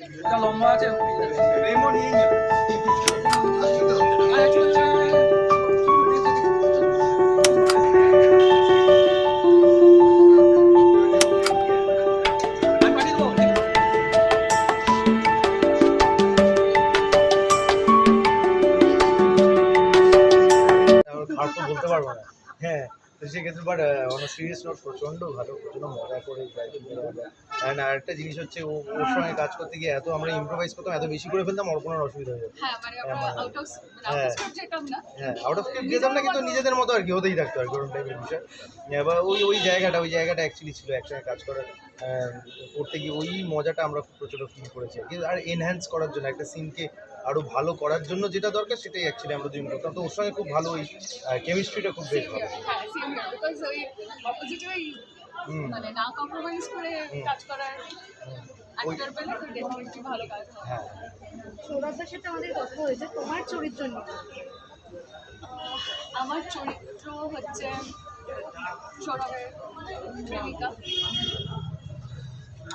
এটা বলতে পারব না। হ্যাঁ। তো সেক্ষেত্রে বাট অন সিরিয়াস নোট প্রচণ্ড ভালো প্রচণ্ড মজা করে অ্যান্ড আরেকটা জিনিস হচ্ছে ও ওর সঙ্গে কাজ করতে গিয়ে এত আমরা ইম্প্রোভাইজ করতাম এত বেশি করে ফেলতাম ওর কোনো অসুবিধা হয়ে যেত হ্যাঁ আউট অফ স্ক্রিপ্ট যেতাম না। হ্যাঁ আউট যেতাম না কিন্তু নিজেদের মতো আর কি হতেই থাকতো আর কি ওরকম টাইপের বিষয়। এবার ওই ওই জায়গাটা ওই জায়গাটা অ্যাকচুয়ালি ছিল একসঙ্গে কাজ করার করতে গিয়ে ওই মজাটা আমরা খুব প্রচুর ফিল করেছি আর আর এনহ্যান্স করার জন্য একটা সিনকে আরও ভালো করার জন্য যেটা দরকার সেটাই অ্যাকচুয়ালি আমরা দুজন করতাম তো ওর সঙ্গে খুব ভালো ওই কেমিস্ট্রিটা খুব বেশ ভালো। হ্যাঁ। মানে না কম্প্রোমাইজ করে কাজ করার কাজ হ্যাঁ। সৌরভদার সাথে আমাদের কথা হয়েছে তোমার চরিত্র নিয়ে। আমার চরিত্র হচ্ছে সৌরভের প্রেমিকা।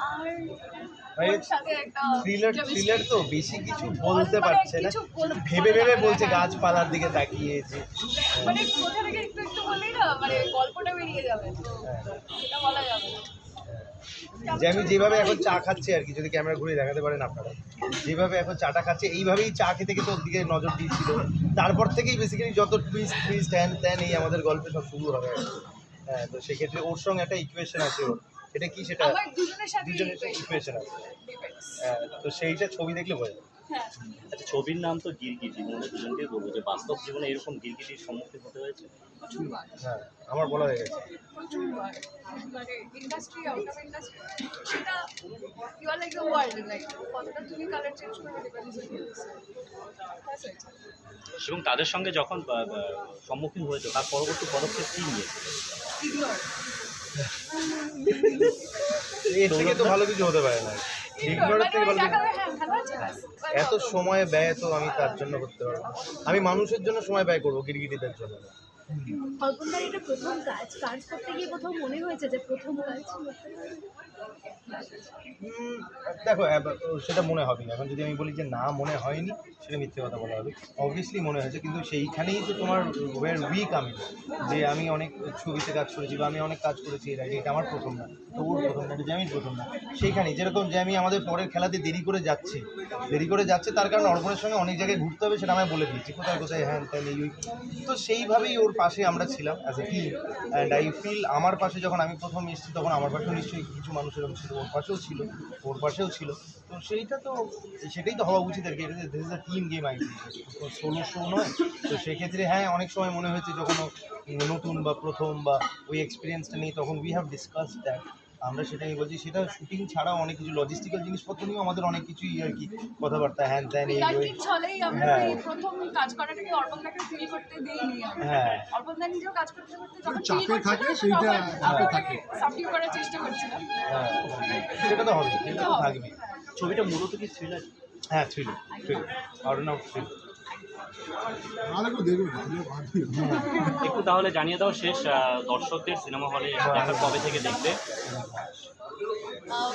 আর মানে থ্রিলার থ্রিলার তো বেশি কিছু বলতে মানে পারছে না। ভেবে ভেবে বলছে গাছপালার দিকে তাকিয়ে যে মানে কোথা থেকে একটু একটু বললেই না মানে গল্পটা বেরিয়ে যাবে হ্যাঁ। সেটা বলা যাবে যে আমি যেভাবে এখন চা খাচ্ছি আর কি যদি ক্যামেরা ঘুরে দেখাতে পারেন আপনারা। যেভাবে এখন চাটা খাচ্ছে এইভাবেই চা খেতে খেতে ওর দিকে নজর দিচ্ছিল তারপর থেকেই বেসিক্যালি যত টুইস্ট টুইস্ট হ্যান ত্যান এই আমাদের গল্পে সব শুরু হবে। হ্যাঁ তো সেক্ষেত্রে ওর সঙ্গে একটা ইকুয়েশন আছে ওর। এটা কি? সেটা আমার দুজনের সাথে দুজনের ইকুয়েশন আছে হ্যাঁ, তো সেইটা ছবি দেখলে বোঝা যায়। হ্যাঁ। আচ্ছা ছবির নাম তো গিরগিটি মনে দুজনকেই বলব। যে বাস্তব জীবনে এরকম গিরগিটির সম্মুখীন হতে হয়েছে? হ্যাঁ আমার বলা হয়ে গেছে। মানে ইন্ডাস্ট্রি আউট অফ ইন্ডাস্ট্রি সেটা you are like the world like কতটা তুমি কালার চেঞ্জ করবে ডিপেন্ডস এবং তাদের সঙ্গে যখন সম্মুখীন হয়েছে তার পরবর্তী পদক্ষেপ কী নিয়েছে ইগনোর এর থেকে তো ভালো কিছু হতে পারে না ইগনোরের থেকে ভালো কিছু হ্যাঁ এত সময় ব্যয় তো আমি তার জন্য করতে পারব না। আমি মানুষের জন্য সময় ব্যয় করব গিরগিটিদের জন্য। এটা প্রথম কাজ কাজ করতে গিয়ে কোথাও মনে হয়েছে যে প্রথম কাজ দেখো সেটা মনে হবে এখন যদি আমি বলি যে না, মনে হয়নি, সেটা মিথ্যে কথা বলা হবে। অবভিয়াসলি মনে হয়েছে, কিন্তু সেইখানেই তো তোমার ওয়ার উইক আমি, যে আমি অনেক ছবিতে কাজ করেছি বা আমি অনেক কাজ করেছি এর আগে, এটা আমার প্রথম না তো ওর প্রথম না জ্যামির প্রথম না, সেইখানেই। যেরকম যে আমি আমাদের পরের খেলাতে দেরি করে যাচ্ছে, দেরি করে যাচ্ছে, তার কারণে অর্পণের সঙ্গে অনেক জায়গায় ঘুরতে হবে, সেটা আমায় বলে দিয়েছি, কোথায় কোথায়, হ্যান ত্যান, এই তো সেইভাবেই ওর পাশে আমরা ছিলাম as a team and I feel আমার পাশে যখন আমি প্রথম এসেছি, তখন আমার পাশেও নিশ্চয়ই কিছু মানুষ এরকম ছিল, ওর পাশেও ছিল, ওর পাশেও ছিল। তো সেইটা তো, সেটাই তো হওয়া উচিত আর কি। এটা this team game I solo show নয়। তো সেক্ষেত্রে হ্যাঁ অনেক সময় মনে হয়েছে যখন নতুন বা প্রথম বা ওই এক্সপিরিয়েন্সটা নেই, তখন উই হ্যাভ ডিসকাস দ্যাট আমরা সেটাই বলছি সেটা শুটিং ছাড়াও অনেক কিছু লজিস্টিক্যাল জিনিসপত্র নিয়েও আমাদের অনেক কিছুই আর কি কথাবার্তা হ্যান ত্যান এই ওই। আমরা হ্যাঁ। এই প্রথম কাজ করাটাকে অর্পণদাকে ফিল করতে দেইনি হ্যাঁ। অর্পণদা নিজেও কাজ করতে করতে যখন চাপে থাকে, সেইটা চাপে থাকে। করার চেষ্টা করছিলাম। হ্যাঁ সেটা তো হবে সেটা তো থাকবে ছবিটা মূলত কি থ্রিলার হ্যাঁ থ্রিল থ্রিল আউট অফ একটু তাহলে জানিয়ে দাও শেষ দর্শকদের সিনেমা হলে কবে থেকে দেখবে?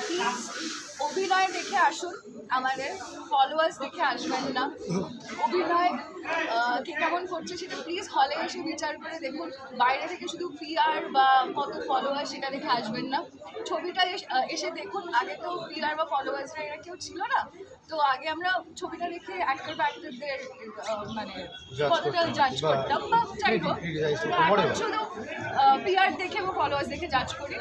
প্লিজ অভিনয় দেখে আসুন আমাদের ফলোয়ার্স দেখে আসবেন না। অভিনয় কে কেমন করছে সেটা প্লিজ হলে এসে বিচার করে দেখুন। বাইরে থেকে শুধু পিআর বা কত ফলোয়ার সেটা দেখে আসবেন না। ছবিটা এসে দেখুন। আগে তো পিআর বা ফলোয়ার্সরা এরা কেউ ছিল না। তো আগে আমরা ছবিটা দেখে অ্যাক্টর বা অ্যাক্টরদের মানে কতটা জাজ করতাম বা যাই হোক. শুধু পিআর দেখে বা ফলোয়ার্স দেখে জাজ করি।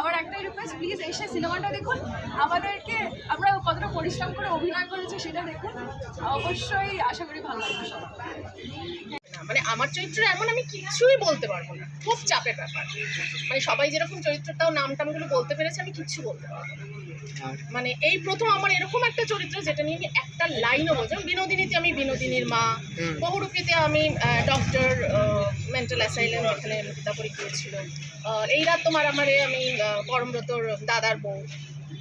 আমার একটাই রিকোয়েস্ট প্লিজ এসে সিনেমাটা দেখুন। আমাদেরকে আমরা কতটা পরিশ্রম করে অভিনয় করেছি সেটা দেখুন। অবশ্যই আশা করি ভালো লাগবে মানে আমার চরিত্র এমন আমি কিছুই বলতে পারব না। খুব চাপের ব্যাপার। মানে সবাই যেরকম চরিত্রটাও নাম টামগুলো বলতে পেরেছে আমি কিচ্ছু বলতে পারব না। মানে এই প্রথম আমার এরকম একটা চরিত্র যেটা নিয়ে একটা লাইনও বলছি বিনোদিনীতে আমি বিনোদিনীর মা বহুরূপীতে আমি ডক্টর মেন্টাল অ্যাসাইলাম যেখানে মিতাপরি পরীক্ষা ছিল এই রাত তোমার আমারে আমি আহ, পরমব্রতর দাদার বউ।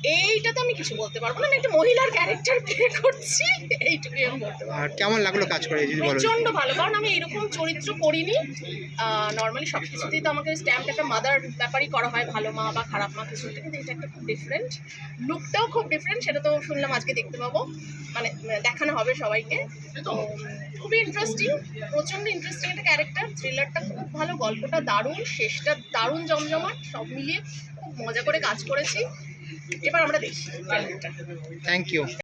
এইটাতে আমি কিছু বলতে পারব না। আমি একটা মহিলার ক্যারেক্টার প্লে করছি এইটুকুই আমি বলতে পারব। আর কেমন লাগল কাজ করে যদি বলো? প্রচণ্ড ভালো কারণ আমি এরকম চরিত্র করিনি। নর্মালি সব কিছুতেই তো আমাকে স্ট্যাম্প একটা মাদার ব্যাপারই করা হয় ভালো মা বা খারাপ মা কিছুতে কিন্তু এটা একটা খুব ডিফারেন্ট লুকটাও খুব ডিফারেন্ট সেটা তো শুনলাম আজকে দেখতে পাবো। মানে দেখানো হবে সবাইকে। তো খুবই ইন্টারেস্টিং প্রচণ্ড ইন্টারেস্টিং একটা ক্যারেক্টার থ্রিলারটা খুব ভালো গল্পটা দারুণ শেষটা দারুণ জমজমাট সব মিলিয়ে খুব মজা করে কাজ করেছি। এবার আমরা দেখি থ্যাংক ইউ